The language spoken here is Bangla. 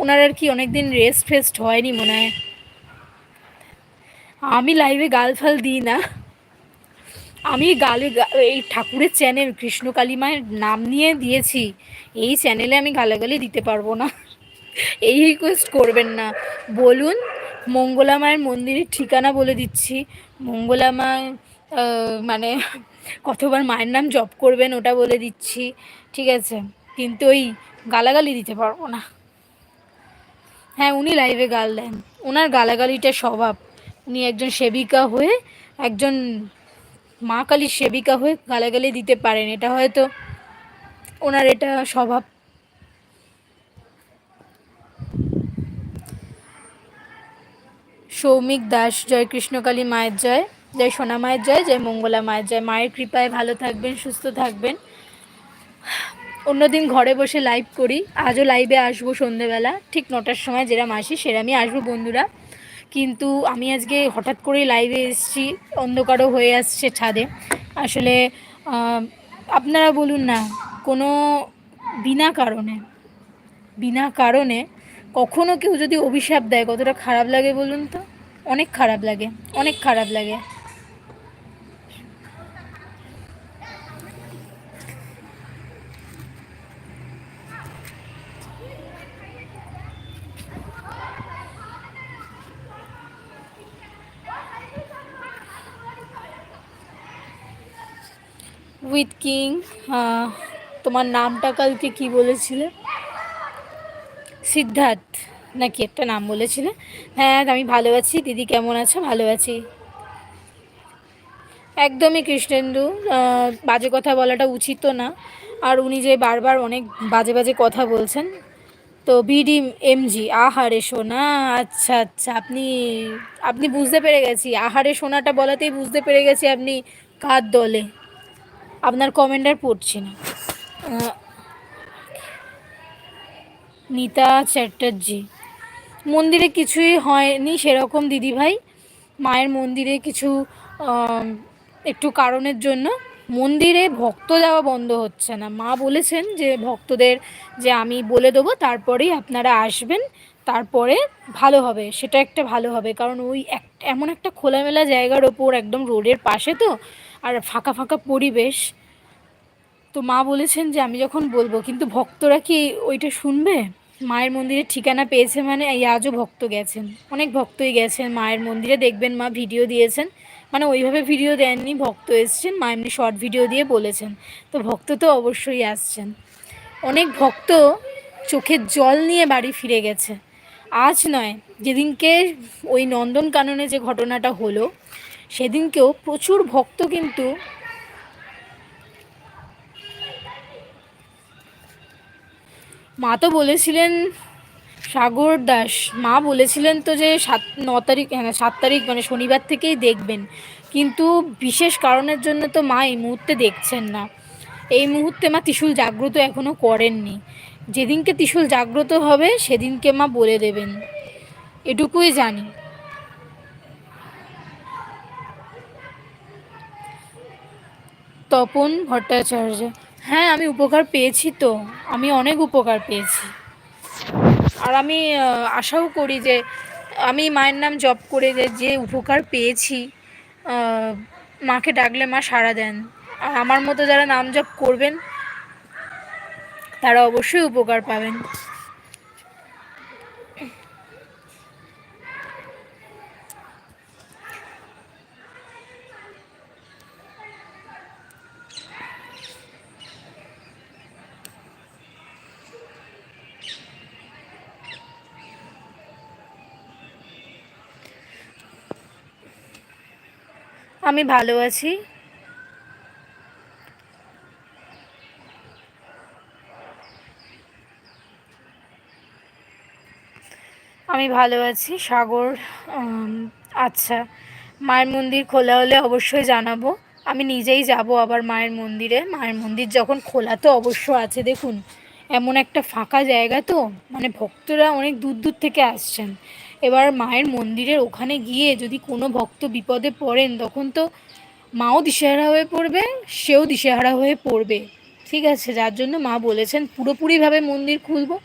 ওনার আর কি অনেকদিন রেস্ট ফেস্ট হয়নি মনে হয়। আমি লাইভে গাল ফাল দিই না। আমি গালে এই ঠাকুরের চ্যানেল কৃষ্ণ কালিমায়ের নাম নিয়ে দিয়েছি। এই চ্যানেলে আমি গালাগালি দিতে পারব না। এই রিকোয়েস্ট করবেন না। বলুন, মঙ্গলা মায়ের মন্দিরের ঠিকানা বলে দিচ্ছি। মঙ্গলা মা মানে কতবার মায়ের নাম জপ করবেন ওটা বলে দিচ্ছি। ঠিক আছে? কিন্তু ওই গালাগালি দিতে পারব না। হ্যাঁ উনি লাইভে গাল দেন। ওনার গালাগালিটা স্বভাব। উনি একজন সেবিকা হয়ে, একজন মা কালীর সেবিকা হয়ে গালাগালি দিতে পারেন। এটা হয়তো ওনার এটা স্বভাব। সৌমিক দাস, জয় কৃষ্ণকালী মায়ের জয় জয় সোনা মায়ের জয় জয় মঙ্গলা মায়ের জয়। মায়ের কৃপায় ভালো থাকবেন, সুস্থ থাকবেন। অন্যদিন ঘরে বসে লাইভ করি। আজও লাইভে আসব সন্ধেবেলা। ঠিক নটার সময় যেরাম আসি, সেরামই আসব বন্ধুরা। কিন্তু আমি আজকে হঠাৎ করে লাইভে এসেছি, অন্ধকারও হয়ে আসছে ছাদে। আসলে আপনারা বলুন না, কোনো বিনা কারণে বিনা কারণে কখনো কেউ যদি অভিশাপ দেয়, কতটা খারাপ লাগে বলুন তো? অনেক খারাপ লাগে, অনেক খারাপ লাগে। উইথ কিং তোমার নামটা কালকে কি বলেছিলে? সিদ্ধার্থ, নাকি একটা নাম বলেছিলে? হ্যাঁ আমি ভালো আছি, দিদি কেমন আছো? ভালো আছি। একদমই কৃষ্ণেন্দু বাজে কথা বলাটা উচিত না। আর উনি যে বারবার অনেক বাজে বাজে কথা বলছেন, তো বিডি এমজি আহারে সোনা আচ্ছা আচ্ছা আপনি আপনি বুঝতে পেরে গেছি। আহারে সোনাটা বলাতেই বুঝতে পেরে গেছি আপনি কার দলে? আপনার কমেন্টার পড়ছি না। নিতা চ্যাটার্জি, মন্দিরে কিছুই হয়নি সেরকম দিদিভাই মায়ের মন্দিরে কিছু একটু কারণের জন্য। মন্দিরে ভক্ত যাওয়া বন্ধ হচ্ছে না। মা বলেছেন যে ভক্তদের যে আমি বলে দেবো, তারপরেই আপনারা আসবেন, তারপরে ভালো হবে। সেটা একটা ভালো হবে। কারণ ওই এক, এমন একটা খোলামেলা জায়গার ওপর একদম রোডের পাশে তো আর ফাঁকা ফাঁকা পরিবেশ। তো মা বলেছেন যে আমি যখন বলব, কিন্তু ভক্তরা কি ওইটা শুনবে? মায়ের মন্দিরের ঠিকানা পেয়েছে মানে এই আজও ভক্ত গেছেন। অনেক ভক্তই গেছেন, মায়ের মন্দিরে দেখবেন মা ভিডিও দিয়েছেন। মানে ওইভাবে ভিডিও দেননি, ভক্ত এসছেন, মা এমনি শর্ট ভিডিও দিয়ে বলেছেন। তো ভক্ত তো অবশ্যই আসছেন। অনেক ভক্ত চোখের জল নিয়ে বাড়ি ফিরে গেছে। আজ নয়, যেদিনকে ওই নন্দনকাননে যে ঘটনাটা হলো সেদিনকেও প্রচুর ভক্ত কিন্তু মা তো বলেছিলেন, সাগর দাস, মা বলেছিলেন তো যে সাত, ন তারিখ হ্যাঁ সাত তারিখ মানে শনিবার থেকেই দেখবেন। কিন্তু বিশেষ কারণের জন্য তো মা এই মুহূর্তে দেখছেন না। এই মুহূর্তে মা ত্রিশুল জাগ্রত এখনও করেননি। যেদিনকে ত্রিশুল জাগ্রত হবে, সেদিনকে মা বলে দেবেন। এটুকুই জানি। তপন ভট্টাচার্য। হ্যাঁ আমি উপকার পেয়েছি তো। আমি অনেক উপকার পেয়েছি। আর আমি আশাও করি যে, আমি মায়ের নাম জপ করে যে যে উপকার পেয়েছি মাকে ডাকলে মা সাড়া দেন। আর আমার মতো যারা নাম জপ করবেন, তারা অবশ্যই উপকার পাবেন। আমি ভালো আছি। আমি ভালো আছি, সাগর আচ্ছা মায়ের মন্দির খোলা হলে অবশ্যই জানাব। আমি নিজেই যাব আবার মায়ের মন্দিরে। মায়ের মন্দির যখন খোলা তো অবশ্য আছে, দেখুন, এমন একটা ফাঁকা জায়গা তো মানে ভক্তরা অনেক দূর দূর থেকে আসছেন। এবার মায়ের মন্দিরের ওখানে গিয়ে যদি কোনো ভক্ত বিপদে পড়েন, তখন তো মাও দিশেহারা হয়ে পড়বে, সেও দিশেহারা হয়ে পড়বে। ঠিক আছে, যার জন্য মা বলেছেন, পুরোপুরিভাবে মন্দির খুলবো।